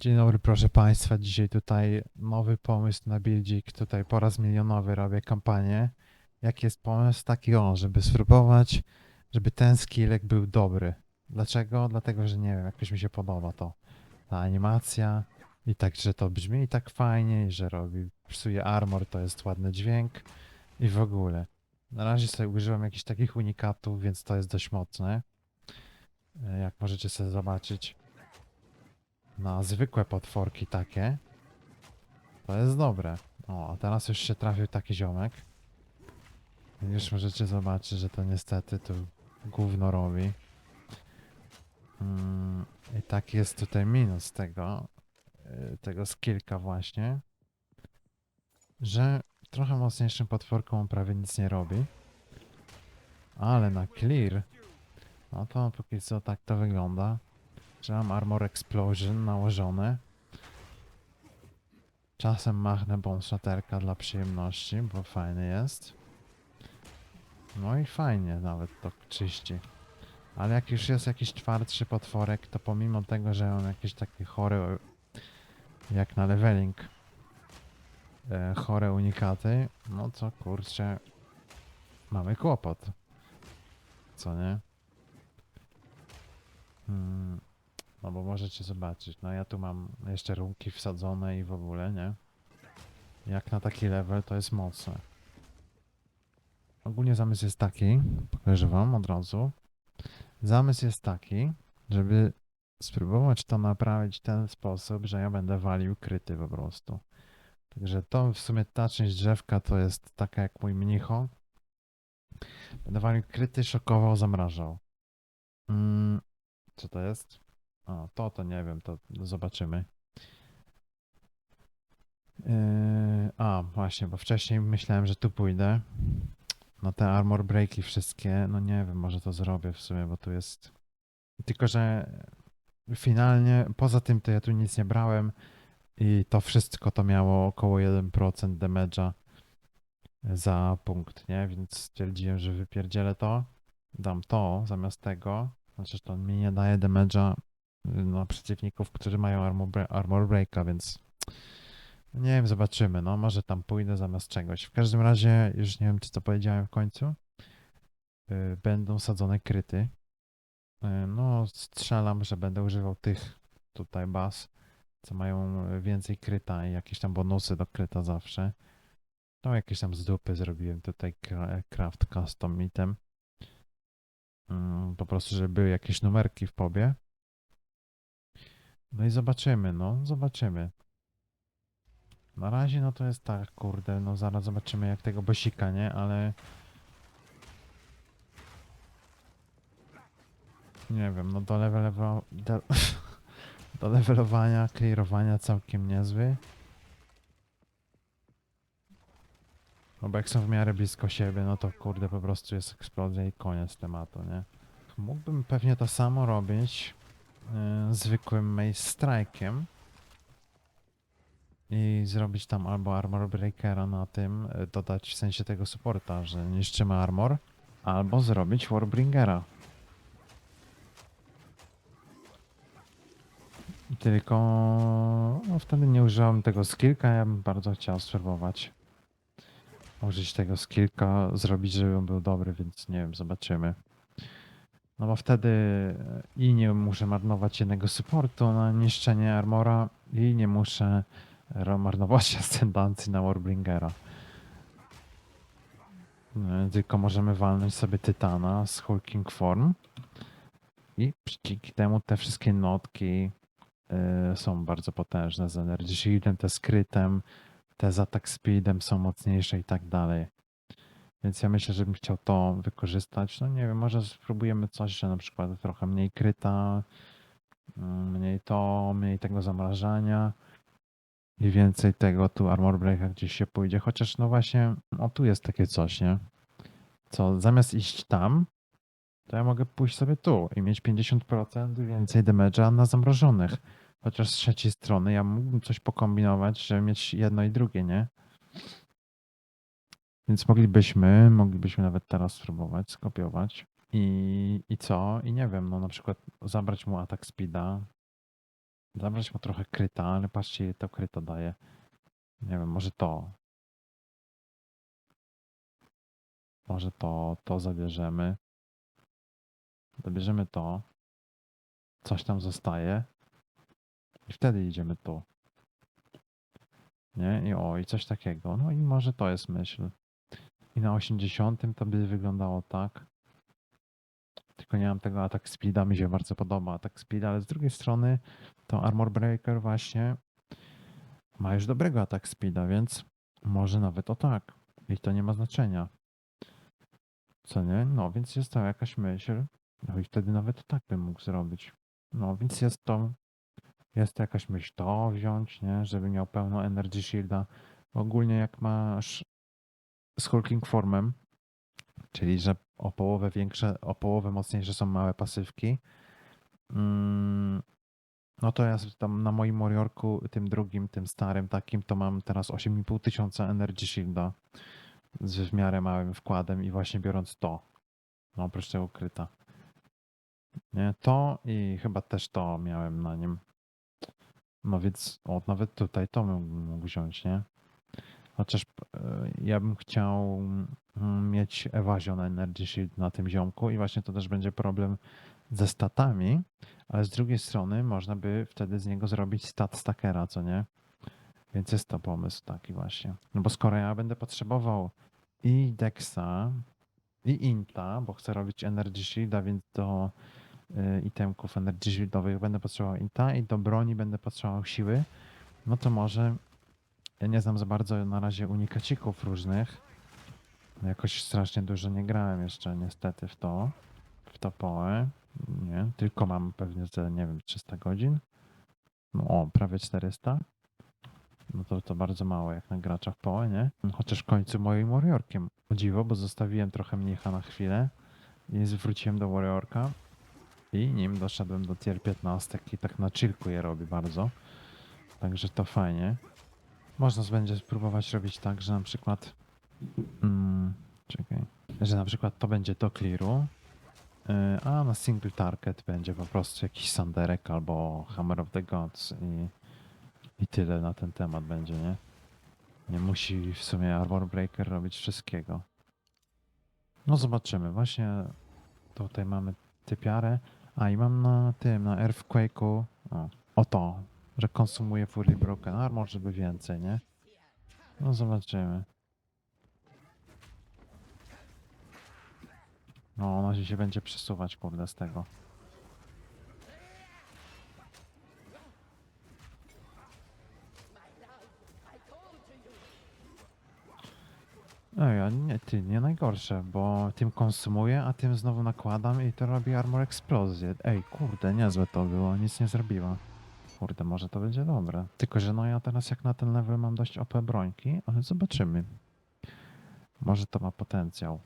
Dzień dobry, proszę Państwa. Dzisiaj tutaj nowy pomysł na buildzik. Tutaj po raz milionowy robię kampanię. Jaki jest pomysł? Taki o, żeby spróbować, żeby ten skillek był dobry. Dlaczego? Dlatego, że nie wiem, jakoś mi się podoba to. Ta animacja i tak, że to brzmi tak fajnie i że robi, psuje armor, to jest ładny dźwięk i w ogóle. Na razie sobie użyłem jakichś takich unikatów, więc to jest dość mocne. E, Jak możecie sobie zobaczyć na zwykłe potworki takie, to jest dobre. O, a teraz już się trafił taki ziomek. Już możecie zobaczyć, że to niestety to gówno robi. Mm, I tak jest tutaj minus tego, y, tego skillka właśnie, że trochę mocniejszym potworkom prawie nic nie robi. Ale na clear, no to póki co tak to wygląda że mam Armor Explosion nałożone. Czasem machnę bomb shatterka dla przyjemności, bo fajny jest. No i fajnie nawet to czyści. Ale jak już jest jakiś twardszy potworek, to pomimo tego, że mam jakieś takie chore, jak na leveling, e, chore unikaty, no to kurczę, mamy kłopot. Co nie? Hmm. No bo możecie zobaczyć, no ja tu mam jeszcze runki wsadzone i w ogóle, nie? Jak na taki level to jest mocne. Ogólnie zamysł jest taki, pokażę wam od razu. Zamysł jest taki, żeby spróbować to naprawić w ten sposób, że ja będę walił kryty po prostu. Także to w sumie ta część drzewka to jest taka jak mój mnicho. Będę walił kryty, szokował, zamrażał. Mm, co to jest? O, to to nie wiem, to zobaczymy. Yy, a, właśnie, bo wcześniej myślałem, że tu pójdę. No te armor breaki wszystkie, no nie wiem, może to zrobię w sumie, bo tu jest... Tylko, że finalnie, poza tym to ja tu nic nie brałem i to wszystko to miało około 1% damage'a za punkt, nie? Więc stwierdziłem, że wypierdzielę to, dam to zamiast tego, znaczy to mi nie daje damage'a na przeciwników, którzy mają armor, armor breaka, więc nie wiem, zobaczymy. No, może tam pójdę zamiast czegoś. W każdym razie, już nie wiem, czy to powiedziałem w końcu. y, Będą sadzone kryty. Y, No, strzelam, że będę używał tych tutaj baz, co mają więcej kryta i jakieś tam bonusy do kryta zawsze. No, jakieś tam z dupy zrobiłem tutaj cra- craft custom item. Mm, Po prostu, żeby były jakieś numerki w pobie. No i zobaczymy, no, zobaczymy. Na razie no to jest tak, kurde, no zaraz zobaczymy jak tego bosika, nie? Ale... Nie wiem, no do levelowa... Do, do levelowania, clearowania całkiem niezły. No bo jak są w miarę blisko siebie, no to kurde po prostu jest eksplozja i koniec tematu, nie? Mógłbym pewnie to samo robić zwykłym Maze i zrobić tam albo Armor Breakera na tym, y, dodać w sensie tego supporta, że niszczymy armor, albo zrobić Warbringera. Tylko no, wtedy nie użyłem tego skillka, ja bym bardzo chciał spróbować użyć tego skillka, zrobić, żeby on był dobry, więc nie wiem, zobaczymy. No bo wtedy i nie muszę marnować jednego supportu na niszczenie armora i nie muszę marnować ascendancji na Warbringera. E, Tylko możemy walnąć sobie Tytana z Hulking Form i dzięki temu te wszystkie notki e, są bardzo potężne z Energy Shieldem, te z krytem, te z attack speedem są mocniejsze i tak dalej. Więc ja myślę, że bym chciał to wykorzystać. No nie wiem, może spróbujemy coś, że na przykład trochę mniej kryta, mm, mniej to, mniej tego zamrażania i więcej tego tu armor breaka gdzieś się pójdzie. Chociaż no właśnie, o tu jest takie coś, nie? Co zamiast iść tam, to ja mogę pójść sobie tu i mieć 50% więcej damage'a na zamrożonych. Chociaż z trzeciej strony ja mógłbym coś pokombinować, żeby mieć jedno i drugie, nie? Więc moglibyśmy, moglibyśmy nawet teraz spróbować skopiować. I, I co? I nie wiem, no na przykład zabrać mu atak speeda Zabrać mu trochę kryta, ale patrzcie, to kryta daje. Nie wiem, może to. Może to, to zabierzemy. Zabierzemy to. Coś tam zostaje. I wtedy idziemy tu. Nie? I o, i coś takiego. No i może to jest myśl. I na 80 to by wyglądało tak. Tylko nie mam tego atak speeda, mi się bardzo podoba atak speed, ale z drugiej strony to Armor Breaker właśnie ma już dobrego atak speeda, więc może nawet o tak. I to nie ma znaczenia. Co nie? No, więc jest to jakaś myśl. No i wtedy nawet tak bym mógł zrobić. No, więc jest to jest to jakaś myśl to wziąć, nie? Żeby miał pełno Energy Shielda. Ogólnie jak masz z Hulking Formem, czyli że o połowę większe, o połowę mocniejsze są małe pasywki, mm, no to ja tam na moim Warriorku, tym drugim, tym starym takim, to mam teraz 8,5 tysiąca Energy Shielda z w miarę małym wkładem i właśnie biorąc to, no oprócz tego ukryta. Nie, to i chyba też to miałem na nim. No więc, o, nawet tutaj to mógł wziąć, nie? Chociaż e, ja bym chciał mm, mieć Evasion Energy Shield na tym ziomku i właśnie to też będzie problem ze statami, ale z drugiej strony można by wtedy z niego zrobić stat stackera, co nie? Więc jest to pomysł taki właśnie. No bo skoro ja będę potrzebował i Dexa, i Inta, bo chcę robić Energy Shielda, więc do y, itemków Energy Shieldowych będę potrzebował Inta i do broni będę potrzebował siły, no to może ja nie znam za bardzo na razie unikacików różnych. Jakoś strasznie dużo nie grałem jeszcze niestety w to, w to poe. Nie, tylko mam pewnie ze, nie wiem, 300 godzin. No, o, prawie 400. No to, to bardzo mało jak na gracza w nie? Chociaż w końcu moim Warriorkiem. O dziwo, bo zostawiłem trochę mnicha na chwilę i zwróciłem do Warriorka i nim doszedłem do tier 15 i tak na chillku je robi bardzo. Także to fajnie. Można będzie spróbować robić tak, że na przykład. Mm, czekaj. Że na przykład to będzie do clearu, y, a na single target będzie po prostu jakiś Sanderek albo Hammer of the Gods i, i tyle na ten temat będzie, nie? Nie musi w sumie Armor Breaker robić wszystkiego. No zobaczymy. Właśnie tutaj mamy typiarę. A i mam na tym, na Earthquake'u. O, o to, że konsumuje Fury Broken Armor, żeby więcej, nie? No zobaczymy. No, ona się będzie przesuwać, kurde, z tego. Ej, a nie, ty, nie najgorsze, bo tym konsumuję, a tym znowu nakładam i to robi armor eksplozję. Ej, kurde, niezłe to było, nic nie zrobiła. Kurde, może to będzie dobre. Tylko, że no ja teraz jak na ten level mam dość OP brońki, ale zobaczymy. Może to ma potencjał.